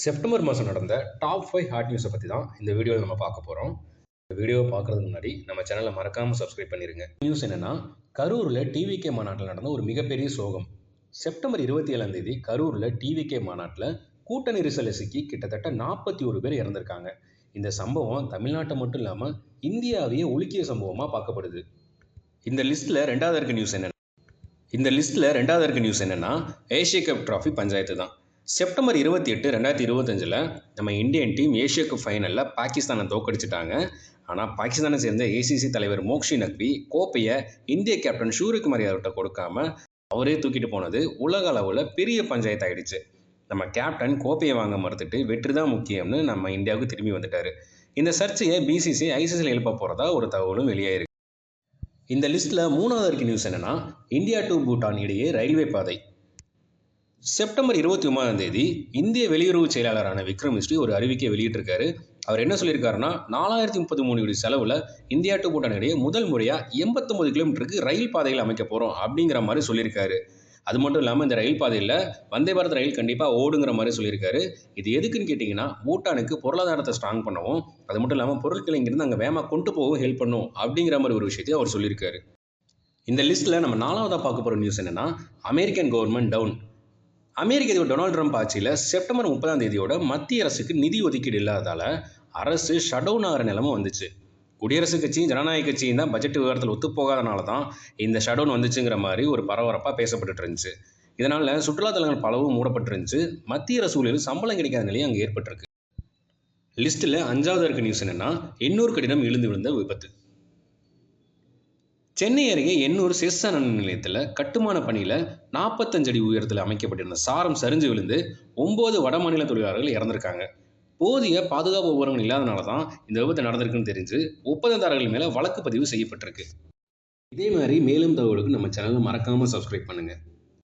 September மாதம் நடந்த top five hot நியூஸை பற்றி தான் இந்த வீடியோவில் நம்ம பார்க்க போகிறோம் இந்த வீடியோவை பார்க்குறதுக்கு முன்னாடி நம்ம சேனலை மறக்காமல் சப்ஸ்கிரைப் பண்ணிடுங்க நியூஸ் என்னென்னா கரூரில் டிவிகே மாநாட்டில் நடந்த ஒரு மிகப்பெரிய சோகம். செப்டம்பர் இருபத்தி ஏழாம் தேதி கரூரில் டிவிகே மாநாட்டில் கூட்ட நெரிசலை சிக்கி கிட்டத்தட்ட நாற்பத்தி ஒரு பேர் இறந்திருக்காங்க. இந்த சம்பவம் தமிழ்நாட்டை மட்டும் இல்லாமல் இந்தியாவையே ஒழுக்கிய சம்பவமாக பார்க்கப்படுது. இந்த லிஸ்ட்டில் ரெண்டாவது இருக்க நியூஸ் என்னென்னா இந்த லிஸ்ட்டில் ரெண்டாவது இருக்க நியூஸ் என்னென்னா ஏஷிய கப் ட்ராஃபி பஞ்சாயத்து தான். செப்டம்பர் இருபத்தி எட்டு ரெண்டாயிரத்தி இருபத்தஞ்சில் நம்ம இந்தியன் டீம் ஏஷியா கப் ஃபைனலில் பாகிஸ்தானை தோக்கடிச்சிட்டாங்க ஆனால் பாகிஸ்தானை சேர்ந்த ஏசிசி தலைவர் மோக்ஷி நக்வி கோப்பையை இந்திய கேப்டன் சூரியகுமார் யார்கிட்ட கொடுக்காம அவரே தூக்கிட்டு போனது உலக அளவில் பெரிய பஞ்சாயத்து ஆயிடுச்சு நம்ம கேப்டன் கோப்பையை வாங்க மறுத்துட்டு வெற்றி தான் முக்கியம்னு நம்ம இந்தியாவுக்கு திரும்பி வந்துட்டார். இந்த சர்ச்சையை பிசிசி ஐசிசியில் எழுப்ப போகிறதா ஒரு தகவலும் வெளியாயிருக்கு. இந்த லிஸ்ட்டில் மூணாவது இருக்க நியூஸ் என்னென்னா இந்தியா டு பூட்டான் இடையே ரயில்வே பாதை. செப்டம்பர் இருபத்தி ஒன்பதாம் தேதி இந்திய வெளியுறவு செயலாளரான விக்ரம் மிஸ்ரி ஒரு அறிவிக்கை வெளியிட்டிருக்காரு. அவர் என்ன சொல்லியிருக்காருன்னா நாலாயிரத்தி முப்பத்தி மூணு கோடி செலவில் இந்தியா டு பூட்டான் இடையே முதல் முறையாக எண்பத்தொம்பது கிலோமீட்டருக்கு ரயில் பாதைகள் அமைக்க போகிறோம் அப்படிங்கிற மாதிரி சொல்லியிருக்காரு. அது மட்டும் இல்லாமல் இந்த ரயில் பாதையில் வந்தே பாரத் ரயில் கண்டிப்பாக ஓடுங்கிற மாதிரி சொல்லியிருக்காரு. இது எதுக்குன்னு கேட்டிங்கன்னா பூட்டானுக்கு பொருளாதாரத்தை ஸ்ட்ராங் பண்ணவும் அது மட்டும் இல்லாமல் பொருட்களை இங்கேருந்து அங்கே வேகமாக கொண்டு போகவும் ஹெல்ப் பண்ணும் அப்படிங்கிற மாதிரி ஒரு விஷயத்தையும் அவர் சொல்லியிருக்காரு. இந்த லிஸ்ட்டில் நம்ம நாலாவதாக பார்க்க போகிற நியூஸ் என்னென்னா அமெரிக்கன் கவர்மெண்ட் டவுன் அமெரிக்க அதிபர் டொனால்டு ட்ரம்ப் ஆட்சியில் செப்டம்பர் முப்பதாம் தேதியோட மத்திய அரசுக்கு நிதி ஒதுக்கீடு இல்லாததால் அரசு ஷடவுன் ஆகிற நிலமை வந்துச்சு. குடியரசுக் கட்சியும் ஜனநாயக கட்சியும் தான் பட்ஜெட் விவகாரத்தில் ஒத்துப்போகாதனால தான் இந்த ஷடவுன் வந்துச்சுங்கிற மாதிரி ஒரு பரபரப்பாக பேசப்பட்டுட்டு இருந்துச்சு. இதனால் சுற்றுலாத்தலங்கள் பலவும் மூடப்பட்டிருந்துச்சு மத்திய அரசு ஊழியர் சம்பளம் கிடைக்காத நிலையும் அங்கே ஏற்பட்டிருக்கு. லிஸ்ட்டில் அஞ்சாவது இருக்க நியூஸ் என்னென்னா எண்ணூர் கடினம் எழுந்து விழுந்த விபத்து. சென்னை அருகே எண்ணூர் செஸ் அனல் நிலையத்தில் கட்டுமான பணியில் நாற்பத்தஞ்சு அடி உயரத்தில் அமைக்கப்பட்டிருந்த சாரம் சரிஞ்சு விழுந்து ஒம்பது வடமாநில தொழிலாளர்கள் இறந்திருக்காங்க. போதிய பாதுகாப்பு உபகரணங்கள் இல்லாதனால தான் இந்த விபத்து நடந்திருக்குன்னு தெரிஞ்சு ஒப்பந்ததாரர்கள் மேலே வழக்கு பதிவு செய்யப்பட்டிருக்கு. இதே மாதிரி மேலும் தகவலுக்கு நம்ம சேனலை மறக்காமல் சப்ஸ்கிரைப் பண்ணுங்கள்